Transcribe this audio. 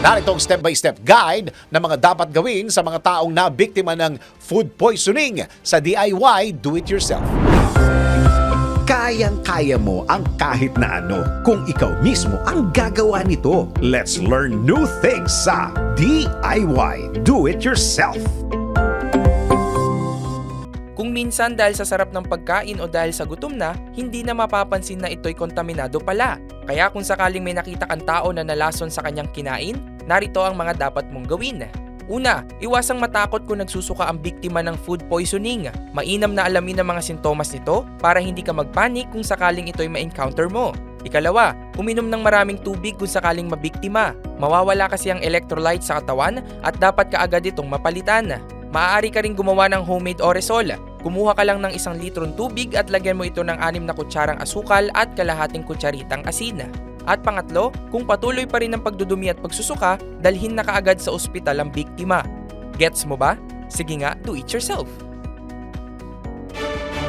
Narito ang step-by-step guide na mga dapat gawin sa mga taong na biktima ng food poisoning sa DIY Do-It-Yourself. Kayang-kaya mo ang kahit na ano kung ikaw mismo ang gagawa nito. Let's learn new things sa DIY Do It Yourself. Kung minsan dahil sa sarap ng pagkain o dahil sa gutom na, hindi na mapapansin na ito'y kontaminado pala. Kaya kung sakaling may nakita kang tao na nalason sa kanyang kinain, narito ang mga dapat mong gawin. Una, iwasang matakot kung nagsusuka ang biktima ng food poisoning. Mainam na alamin ang mga sintomas nito para hindi ka magpanik kung sakaling ito'y ma-encounter mo. Ikalawa, uminom ng maraming tubig kung sakaling mabiktima. Mawawala kasi ang electrolyte sa katawan at dapat kaagad itong mapalitan. Maaari ka rin gumawa ng homemade oresol. Kumuha ka lang ng isang litrong tubig at lagyan mo ito ng anim na kutsarang asukal at kalahating kutsaritang asin. At pangatlo, kung patuloy pa rin ang pagdudumi at pagsusuka, dalhin na kaagad sa ospital ang biktima. Gets mo ba? Sige nga, do it yourself.